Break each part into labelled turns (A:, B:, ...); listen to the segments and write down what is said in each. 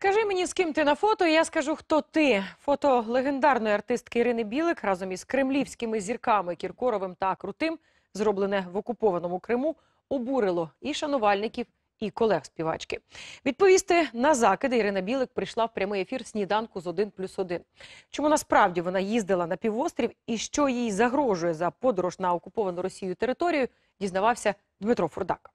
A: Скажи мені, з ким ти на фото, і я скажу, хто ти. Фото легендарної артистки Ірини Білик разом із кремлівськими зірками Кіркоровим та Крутим, зроблене в окупованому Криму, обурило і шанувальників, і колег співачки. Відповісти на закиди Ірина Білик прийшла в прямий ефір сніданку з 1 плюс 1. Чому насправді вона їздила на півострів і що їй загрожує за подорож на окуповану Росією територію, дізнавався Дмитро Фурдак.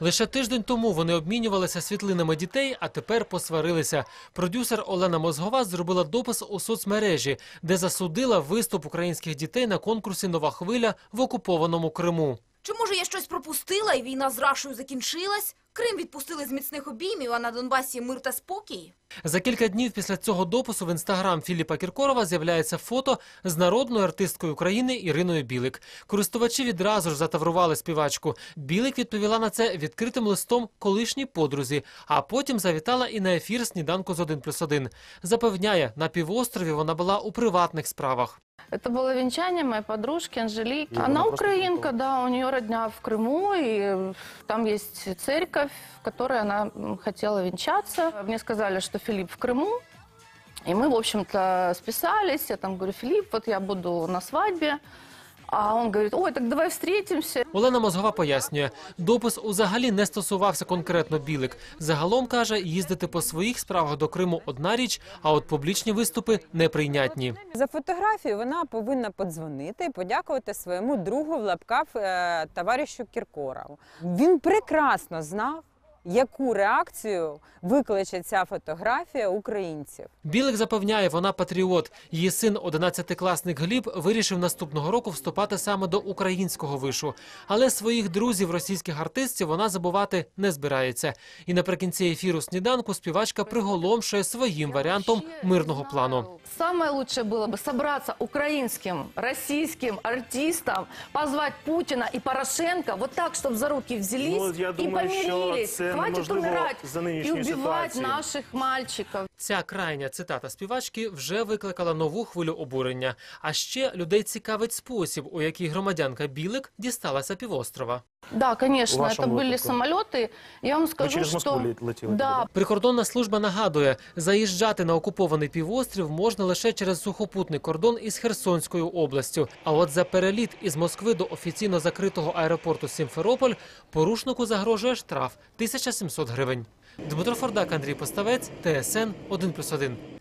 B: Лише тиждень тому вони обмінювалися світлинами дітей, а тепер посварилися. Продюсер Олена Мозгова зробила допис у соцмережі, де засудила виступ українських дітей на конкурсі Нова хвиля в окупованому Криму.
C: Чи може я щось пропустила і війна з Рашою закінчилась? Крим відпустили з міцних обіймів, а на Донбасі мир та спокій?
B: За кілька днів після цього допису в інстаграм Філіпа Кіркорова з'являється фото з народною артисткою України Іриною Білик. Користувачі відразу ж затаврували співачку. Білик відповіла на це відкритим листом колишній подрузі, а потім завітала і на ефір сніданку з 1 плюс 1. Запевняє, на півострові вона була у приватних справах.
D: Это было венчание моей подружки Анжелики.
E: Ну,
D: Она
E: она просто
D: украинка, да, у нее родня в Крыму, и э, там есть церковь, в которой она м, хотела венчаться. Мне сказали, что Филипп в Крыму, и мы, в общем-то, списались. Я там говорю, Филипп, вот я буду на свадьбе. А он говорит, ой, так давай встретимся.
B: Олена Мозгова пояснює, допис взагалі не стосувався конкретно білик. Загалом каже, їздити по своїх справах до Криму одна річ, а от публічні виступи неприйнятні.
F: За фотографію вона повинна подзвонити і подякувати своєму другу в лапках е, товаришу Кіркорову. Він прекрасно знав, яку реакцію викличе ця фотографія українців.
B: Білик запевняє, вона патріот. Її син, 11-класник Гліб, вирішив наступного року вступати саме до українського вишу. Але своїх друзів, російських артистів, вона забувати не збирається. І наприкінці ефіру сніданку співачка приголомшує своїм варіантом мирного плану.
D: Самое лучшее было бы собраться украинским, российским артистам, позвать Путина и Порошенко вот так, чтобы за руки взялись
E: Ну, я
D: и
E: думаю, що
D: помирились.
E: це
D: Хватит
E: неможливо
D: умирать
E: за
D: и убивать наших мальчиков.
B: Ця крайня цитата співачки вже викликала нову хвилю обурення. А ще людей цікавить спосіб, у який громадянка Білик дісталася півострова.
D: Да,
E: У
D: конечно, это
E: вашем
D: были
E: выпуске.
D: самолеты. Я вам
E: Ви
D: скажу,
E: через Москву
D: что...
E: лі- летіли?
D: Да,
B: Прикордонна служба нагадує, заїжджати на окупований півострів можна лише через сухопутний кордон із Херсонською областю. А от за переліт із Москви до офіційно закритого аеропорту Сімферополь порушнику загрожує штраф 1700 гривень. Дмитро Фордак, Андрій Поставець, ТСН 1+,1.